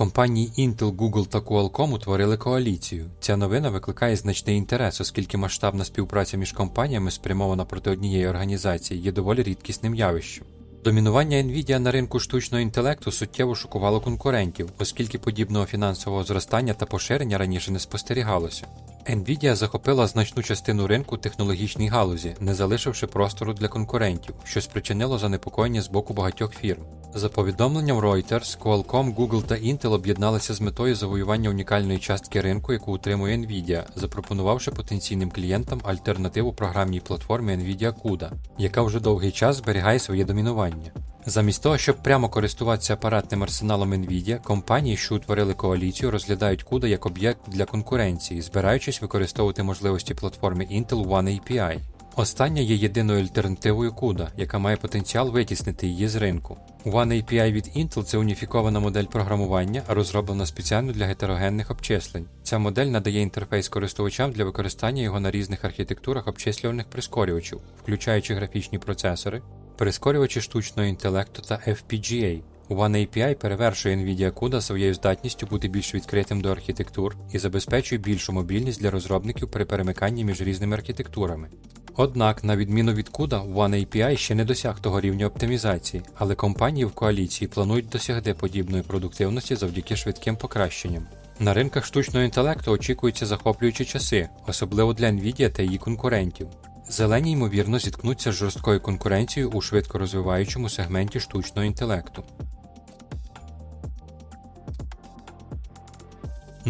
Компанії Intel, Google та Qualcomm утворили коаліцію. Ця новина викликає значний інтерес, оскільки масштабна співпраця між компаніями, спрямована проти однієї організації, є доволі рідкісним явищем. Домінування Nvidia на ринку штучного інтелекту суттєво шокувало конкурентів, оскільки подібного фінансового зростання та поширення раніше не спостерігалося. Nvidia захопила значну частину ринку технологічній галузі, не залишивши простору для конкурентів, що спричинило занепокоєння з боку багатьох фірм. За повідомленням Reuters, Qualcomm, Google та Intel об'єдналися з метою завоювання унікальної частки ринку, яку утримує Nvidia, запропонувавши потенційним клієнтам альтернативу програмній платформі Nvidia CUDA, яка вже довгий час зберігає своє домінування. Замість того, щоб прямо користуватися апаратним арсеналом Nvidia, компанії, що утворили коаліцію, розглядають CUDA як об'єкт для конкуренції, збираючись використовувати можливості платформи Intel One API. Остання є єдиною альтернативою CUDA, яка має потенціал витіснити її з ринку. One API від Intel це уніфікована модель програмування, розроблена спеціально для гетерогенних обчислень. Ця модель надає інтерфейс користувачам для використання його на різних архітектурах обчислювальних прискорювачів, включаючи графічні процесори, прискорювачі штучного інтелекту та FPGA. One API перевершує NVIDIA CUDA своєю здатністю бути більш відкритим до архітектур і забезпечує більшу мобільність для розробників при перемиканні між різними архітектурами. Однак, на відміну від CUDA, One API ще не досяг того рівня оптимізації, але компанії в коаліції планують досягти подібної продуктивності завдяки швидким покращенням. На ринках штучного інтелекту очікуються захоплюючі часи, особливо для Nvidia та її конкурентів. Зелені, ймовірно, зіткнуться з жорсткою конкуренцією у швидко розвиваючому сегменті штучного інтелекту.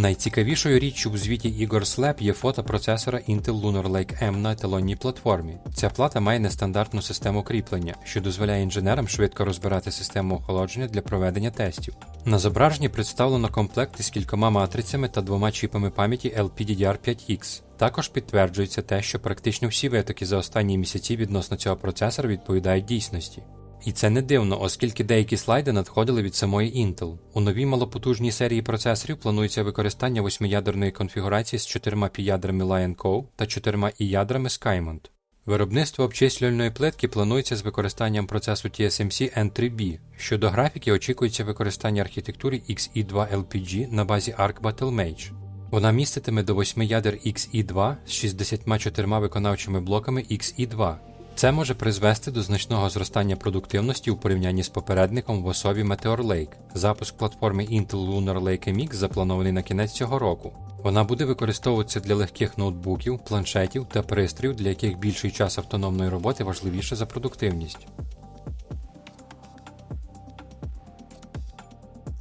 Найцікавішою річчю в звіті Igor Lab є фото процесора Intel Lunar Lake M на еталонній платформі. Ця плата має нестандартну систему кріплення, що дозволяє інженерам швидко розбирати систему охолодження для проведення тестів. На зображенні представлено комплект із кількома матрицями та двома чіпами пам'яті LPDDR5X. Також підтверджується те, що практично всі витоки за останні місяці відносно цього процесора відповідають дійсності. І це не дивно, оскільки деякі слайди надходили від самої Intel. У новій малопотужній серії процесорів планується використання восьмиядерної конфігурації з чотирма п'ядрами Lion Co та чотирма і ядрами Skymont. Виробництво обчислювальної плитки планується з використанням процесу TSMC N3B. Щодо графіки, очікується використання архітектури XE2 LPG на базі Arc Battlemage. Вона міститиме до 8 ядер XE2 з 64 виконавчими блоками XE2. Це може призвести до значного зростання продуктивності у порівнянні з попередником в особі Meteor Lake. Запуск платформи Intel Lunar Lake MX запланований на кінець цього року. Вона буде використовуватися для легких ноутбуків, планшетів та пристроїв, для яких більший час автономної роботи важливіше за продуктивність.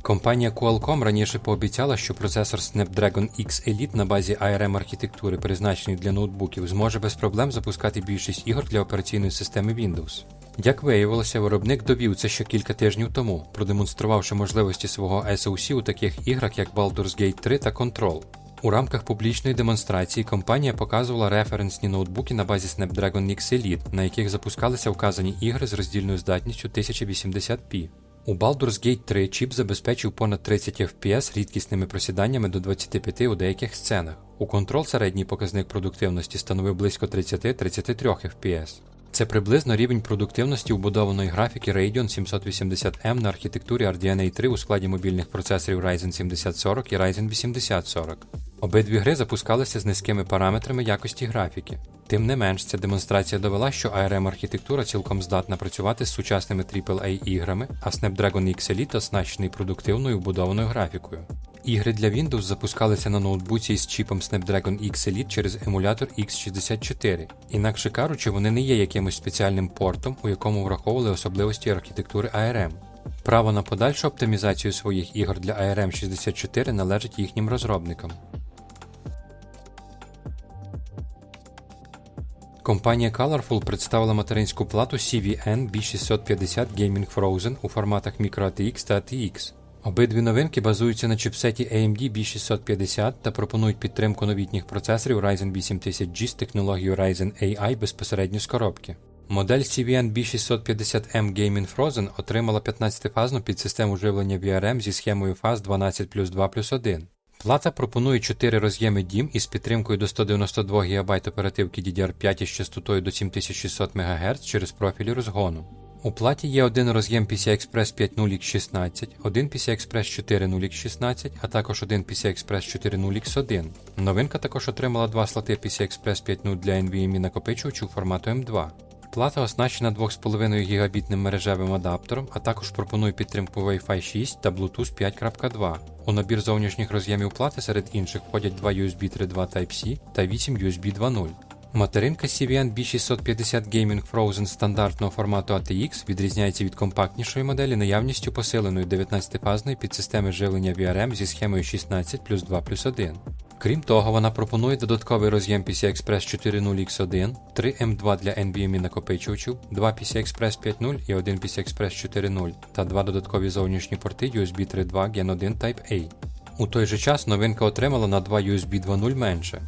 Компанія Qualcomm раніше пообіцяла, що процесор Snapdragon X Elite на базі ARM архітектури, призначений для ноутбуків, зможе без проблем запускати більшість ігор для операційної системи Windows. Як виявилося, виробник довів це ще кілька тижнів тому, продемонструвавши можливості свого SoC у таких іграх, як Baldur's Gate 3 та Control. У рамках публічної демонстрації компанія показувала референсні ноутбуки на базі Snapdragon X Elite, на яких запускалися вказані ігри з роздільною здатністю 1080p. У Baldur's Gate 3 чіп забезпечив понад 30 FPS рідкісними просіданнями до 25 у деяких сценах. У Control середній показник продуктивності становив близько 30-33 FPS. Це приблизно рівень продуктивності вбудованої графіки Radeon 780M на архітектурі RDNA 3 у складі мобільних процесорів Ryzen 7040 і Ryzen 8040. Обидві гри запускалися з низькими параметрами якості графіки. Тим не менш, ця демонстрація довела, що ARM архітектура цілком здатна працювати з сучасними AAA іграми, а Snapdragon X Elite оснащений продуктивною вбудованою графікою. Ігри для Windows запускалися на ноутбуці із чіпом Snapdragon X Elite через емулятор X64. Інакше кажучи, вони не є якимось спеціальним портом, у якому враховували особливості архітектури ARM. Право на подальшу оптимізацію своїх ігор для ARM 64 належить їхнім розробникам. Компанія Colorful представила материнську плату CVN B650 Gaming Frozen у форматах microATX та ATX. Обидві новинки базуються на чіпсеті AMD B650 та пропонують підтримку новітніх процесорів Ryzen 8000G з технологією Ryzen AI безпосередньо з коробки. Модель CVN B650M Gaming Frozen отримала 15-фазну підсистему живлення VRM зі схемою фаз 12 плюс 2 плюс 1. Плата пропонує 4 роз'єми DIMM із підтримкою до 192 ГБ оперативки DDR5 із частотою до 7600 МГц через профілі розгону. У платі є один роз'єм PCI-Express 5.0x16, один PCI-Express 4.0x16, а також один PCI-Express 4.0x1. Новинка також отримала два слоти PCI-Express 5.0 для NVMe накопичувачів формату M2. Плата оснащена 2,5 гігабітним мережевим адаптером, а також пропонує підтримку Wi-Fi 6 та Bluetooth 5.2. У набір зовнішніх роз'ємів плати серед інших входять два USB 3.2 Type-C та 8 USB 2.0. Материнка CVN B650 Gaming Frozen стандартного формату ATX відрізняється від компактнішої моделі наявністю посиленої 19-фазної підсистеми живлення VRM зі схемою 16 плюс 2 плюс 1. Крім того, вона пропонує додатковий роз'єм PCI-Express 4.0x1, 3 M2 для NVMe накопичувачів, 2 PCI-Express 5.0 і 1 PCI-Express 4.0 та два додаткові зовнішні порти USB 3.2 Gen 1 Type A. У той же час новинка отримала на 2 USB 2.0 менше.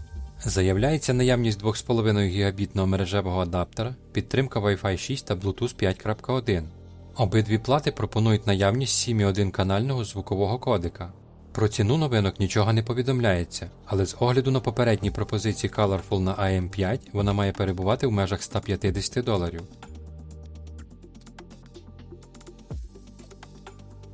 Заявляється наявність 2,5 гігабітного мережевого адаптера, підтримка Wi-Fi 6 та Bluetooth 5.1. Обидві плати пропонують наявність 7.1 канального звукового кодека. Про ціну новинок нічого не повідомляється, але з огляду на попередні пропозиції Colorful на AM5 вона має перебувати в межах 150 доларів.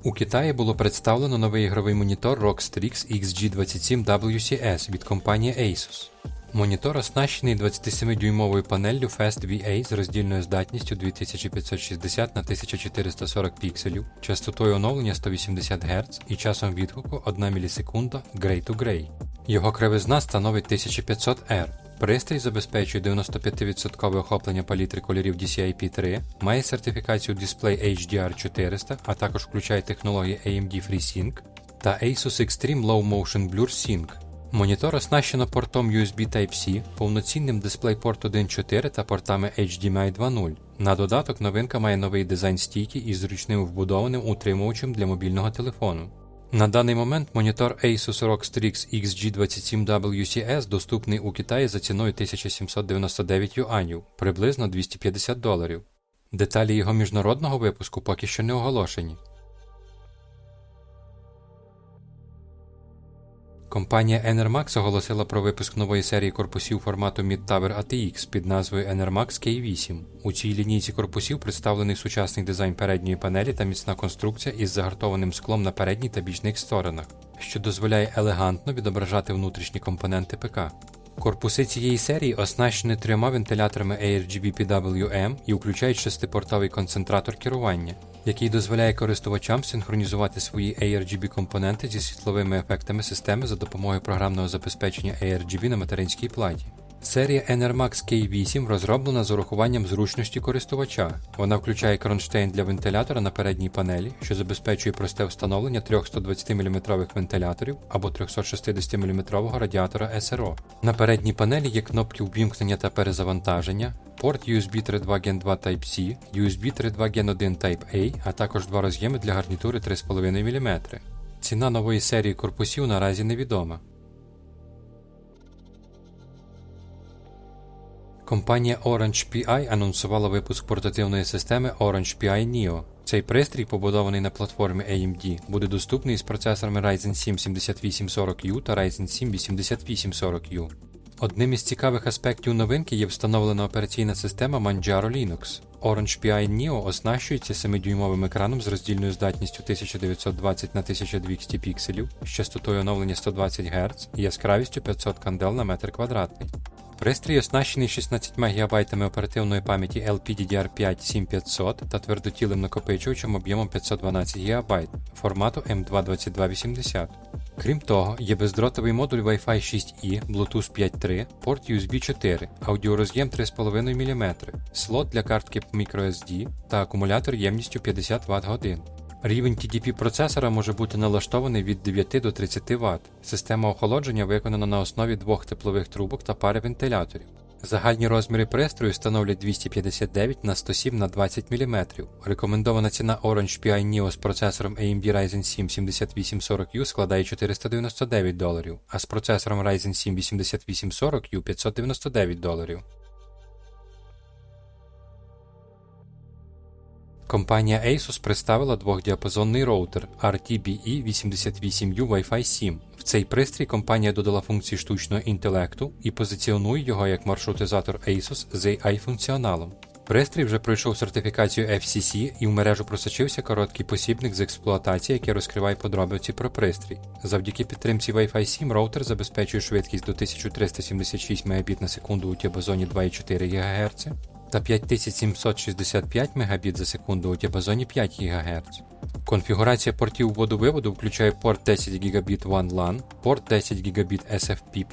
У Китаї було представлено новий ігровий монітор Rockstrix XG27 WCS від компанії Asus. Монітор оснащений 27-дюймовою панеллю Fast VA з роздільною здатністю 2560 на 1440 пікселів, частотою оновлення 180 Гц і часом відгуку 1 мілісекунда Gray to Gray. Його кривизна становить 1500 R. Пристрій забезпечує 95% охоплення палітри кольорів DCI-P3, має сертифікацію Display HDR 400, а також включає технології AMD FreeSync та Asus Extreme Low Motion Blur Sync. Монітор оснащено портом USB Type-C, повноцінним DisplayPort 1.4 та портами HDMI 2.0. На додаток новинка має новий дизайн стійки із зручним вбудованим утримувачем для мобільного телефону. На даний момент монітор Asus ROG Strix XG27WCS доступний у Китаї за ціною 1799 юанів, приблизно 250 доларів. Деталі його міжнародного випуску поки що не оголошені. Компанія Enermax оголосила про випуск нової серії корпусів формату Midtower ATX під назвою Enermax K8. У цій лінійці корпусів представлений сучасний дизайн передньої панелі та міцна конструкція із загартованим склом на передній та бічних сторонах, що дозволяє елегантно відображати внутрішні компоненти ПК. Корпуси цієї серії оснащені трьома вентиляторами ARGB PWM і включають шестипортовий концентратор керування, який дозволяє користувачам синхронізувати свої ARGB компоненти зі світловими ефектами системи за допомогою програмного забезпечення ARGB на материнській платі. Серія Enermax K8 розроблена з урахуванням зручності користувача. Вона включає кронштейн для вентилятора на передній панелі, що забезпечує просте встановлення трьох 120 мм вентиляторів або 360 мм радіатора SRO. На передній панелі є кнопки увімкнення та перезавантаження, порт USB 3.2 Gen 2 Type-C, USB 3.2 Gen 1 Type-A, а також два роз'єми для гарнітури 3,5 мм. Ціна нової серії корпусів наразі невідома. Компанія Orange PI анонсувала випуск портативної системи Orange PI Neo. Цей пристрій, побудований на платформі AMD, буде доступний з процесорами Ryzen 7 7840U та Ryzen 7 8840U. Одним із цікавих аспектів новинки є встановлена операційна система Manjaro Linux. Orange PI Neo оснащується 7-дюймовим екраном з роздільною здатністю 1920 на 1200 пікселів з частотою оновлення 120 Гц і яскравістю 500 кандел на метр квадратний. Пристрій оснащений 16 ГБ оперативної пам'яті LPDDR5 7500 та твердотілим накопичувачем об'ємом 512 ГБ формату M22280. Крім того, є бездротовий модуль Wi-Fi 6E, Bluetooth 5.3, порт USB 4, аудіороз'єм 3,5 мм, слот для картки microSD та акумулятор ємністю 50 Вт годин. Рівень TDP процесора може бути налаштований від 9 до 30 Вт. Система охолодження виконана на основі двох теплових трубок та пари вентиляторів. Загальні розміри пристрою становлять 259 на 107 на 20 мм. Рекомендована ціна Orange PI Neo з процесором AMD Ryzen 7 7840U складає 499 доларів, а з процесором Ryzen 7 8840U 599 доларів. Компанія Asus представила двохдіапазонний роутер RTBE88U Wi-Fi 7. В цей пристрій компанія додала функції штучного інтелекту і позиціонує його як маршрутизатор Asus з AI функціоналом. Пристрій вже пройшов сертифікацію FCC і в мережу просочився короткий посібник з експлуатації, який розкриває подробиці про пристрій. Завдяки підтримці Wi-Fi 7 роутер забезпечує швидкість до 1376 Мбіт на секунду у діапазоні 2,4 ГГц та 5765 Мбіт за секунду у діапазоні 5 ГГц. Конфігурація портів вводу-виводу включає порт 10 Гб WAN порт 10 Гб SFP+,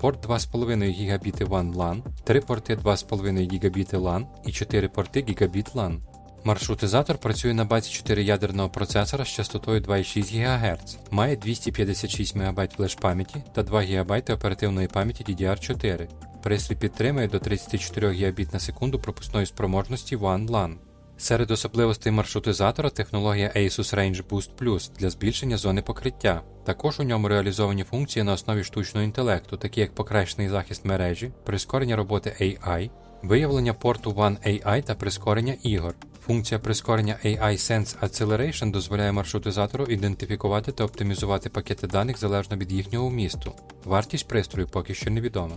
порт 2,5 Гб WAN LAN, 3 порти 2,5 Гб LAN і 4 порти Гб LAN. Маршрутизатор працює на базі 4 ядерного процесора з частотою 2,6 ГГц, має 256 МБ флеш-пам'яті та 2 ГБ оперативної пам'яті DDR4. Пристрій підтримує до 34 Гбіт на секунду пропускної спроможності WAN LAN. Серед особливостей маршрутизатора технологія Asus Range Boost Plus для збільшення зони покриття. Також у ньому реалізовані функції на основі штучного інтелекту, такі як покращений захист мережі, прискорення роботи AI, виявлення порту One AI та прискорення ігор. Функція прискорення AI Sense Acceleration дозволяє маршрутизатору ідентифікувати та оптимізувати пакети даних залежно від їхнього вмісту. Вартість пристрою поки що невідома.